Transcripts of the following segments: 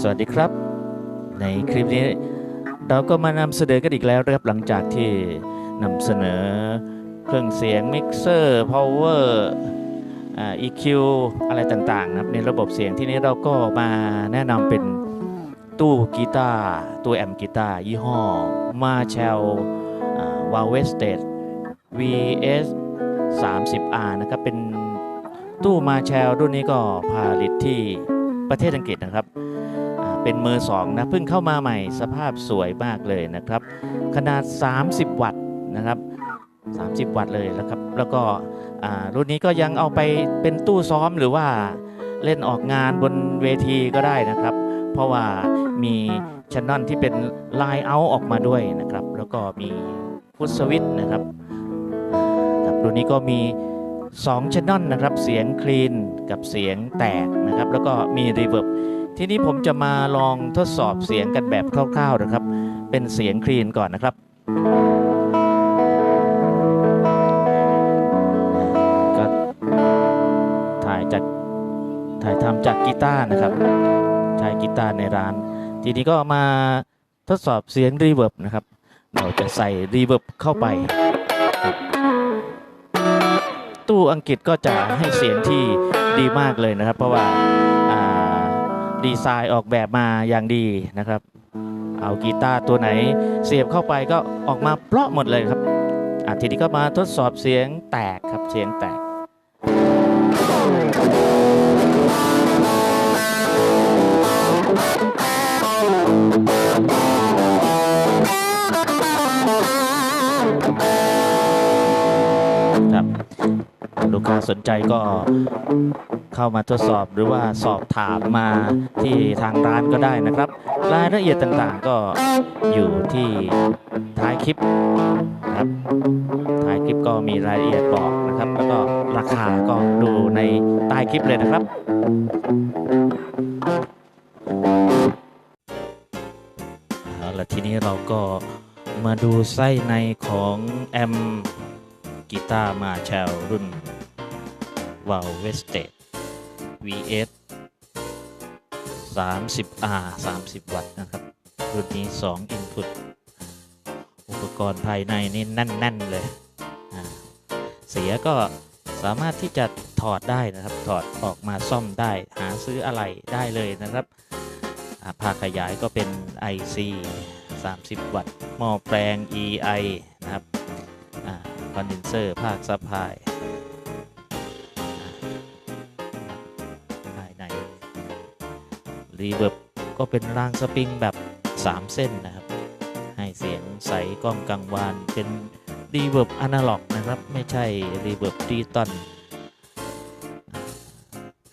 สวัสดีครับ ในคลิปนี้เราก็มานำเสนอกันอีกแล้วนะครับหลังจากที่นำเสนอเครื่องเสียงมิกเซอร์พาวเวอร์อ่า EQ อะไรต่างๆนะครับในระบบเสียงที่นี้เราก็มาแนะนำเป็นตู้กีตาร์ตู้แอมป์กีตาร์ยี่ห้อ Marshall วาเวสเตด VS 30R นะครับเป็นตู้มาแชลรุ่นนี้ก็ผลิตที่ ประเทศอังกฤษนะครับ เป็นมือสองนะเพิ่งเข้ามาใหม่สภาพสวยมากเลยนะครับ ขนาด 30 วัตต์นะครับ30 วัตต์เลยแล้วครับแล้วก็รุ่นนี้ก็ยังเอาไปเป็นตู้ซ้อมหรือว่าเล่นออกงานบนเวทีก็ได้นะครับ เพราะว่ามีชันนอนที่เป็นไลน์เอาออกมาด้วยนะครับ แล้วก็มีฟุตสวิตนะครับครับรุ่นนี้ก็มี2ชันนอนนะครับ เสียงคลีน กับเสียงแตกนะครับ แล้วก็มีรีเวิร์บทีนี้ผมจะมาลองทดสอบเสียงกันแบบคร่าวๆนะครับ เป็นเสียงคลีนก่อนนะครับ ก็ถ่ายจากถ่ายทำจากกีตาร์นะครับ ใช้กีตาร์ในร้าน ทีนี้ก็มาทดสอบเสียงรีเวิร์บนะครับ เราจะใส่รีเวิร์บเข้าไป ตู้อังกฤษก็จะให้เสียงที่ ดีมากเลยนะครับ เพราะว่าาดีไซน์ออกแบบมาอย่างดีนะครับ เอากีตาร์ตัวไหนเสียบเข้าไปก็ออกมาเพราะหมดเลยครับอะทีนี้ก็มาทดสอบเสียงแตกครับเสียงแตก กค้าสนใจก็เข้ามาทดสอบหรือว่าสอบถามมาที่ทางร้านก็ได้นะครับ รายละเอียดต่างๆก็อยู่ที่ท้ายคลิปนะครับท้ายคลิปก็มีรายละเอียดบอกนะครับ แล้วก็ราคาก็ดูในใต้คลิปเลยนะครับเอาละทีนี้เราก็มาดูไส้ในของแอมกีตาร์มาแชลรุ่น วาลเวสเตด VS 30R 30 วัตต์นะครับ รุ่นนี้ 2 Input อุปกรณ์ภายในนี่แน่น ๆ เลย เสียก็สามารถที่จะถอดได้นะครับ ถอดออกมาซ่อมได้ หาซื้ออะไรได้เลยนะครับอ่าภาคขยายก็เป็น IC 30 วัตต์ หม้อแปลง EI นะครับคอนเดนเซอร์ ภาคซัพพลาย รีเวิร์บก็เป็นรางสปริงแบบ 3 เส้นนะครับ ให้เสียงใสกล้องกังวาน เป็นรีเวิร์บอนาล็อกนะครับ ไม่ใช่รีเวิร์บดิจิตอล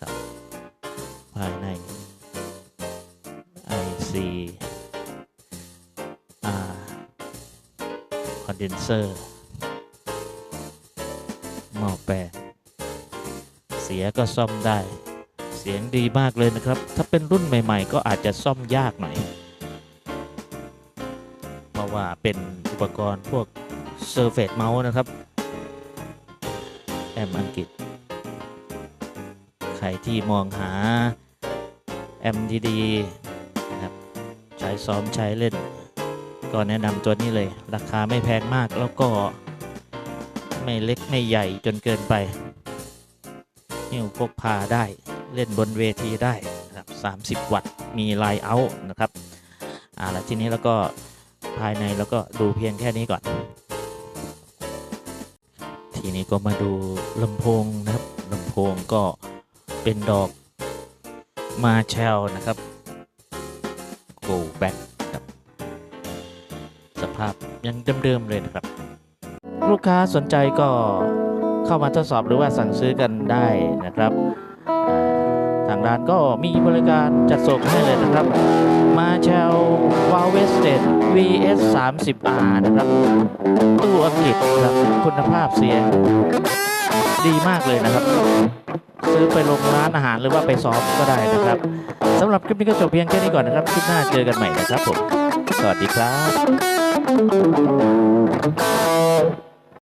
ครับภายใน IC R condenser หม้อแปลงเสียก็ซ่อมได้ สียงดีมากเลยนะครับ ถ้าเป็นรุ่นใหม่ ๆ ก็อาจจะซ่อมยากหน่อย เพราะว่าเป็นอุปกรณ์พวก Surface Mouse นะครับ แอมอังกฤษ ใครที่มองหา แอมดีๆนะครับใช้ซ้อมใช้เล่น ก็แนะนำตัวนี้เลย ราคาไม่แพงมากแล้วก็ไม่เล็กไม่ใหญ่จนเกินไปนิ้วพกพาได้ เล่นบนเวทีได้นะครับ 30 วัตต์ มีไลน์เอาท์นะครับอ่าแล้วทีนี้แล้วก็ภายในแล้วก็ดูเพียงแค่นี้ก่อน ทีนี้ก็มาดูลำโพงนะครับลำโพงก็เป็นดอกมาแชลนะครับ Go Back ครับสภาพยังเดิมๆเลยนะครับ ลูกค้าสนใจก็เข้ามาทดสอบหรือว่าสั่งซื้อกันได้นะครับางร้านก็มีบริการจัดส่งให้เลยนะครับ มาแชลวาเวสเต VS 30R นะครับ ตู้อังกฤษครับคุณภาพเสียงดีมากเลยนะครับ ซื้อไปลงร้านอาหารหรือว่าไปซ้อมก็ได้นะครับสำหรับคลิปนี้ก็จบเพียงแค่นี้ก่อนนะครับคลิปหน้าเจอกันใหม่นะครับผมสวัสดีครับ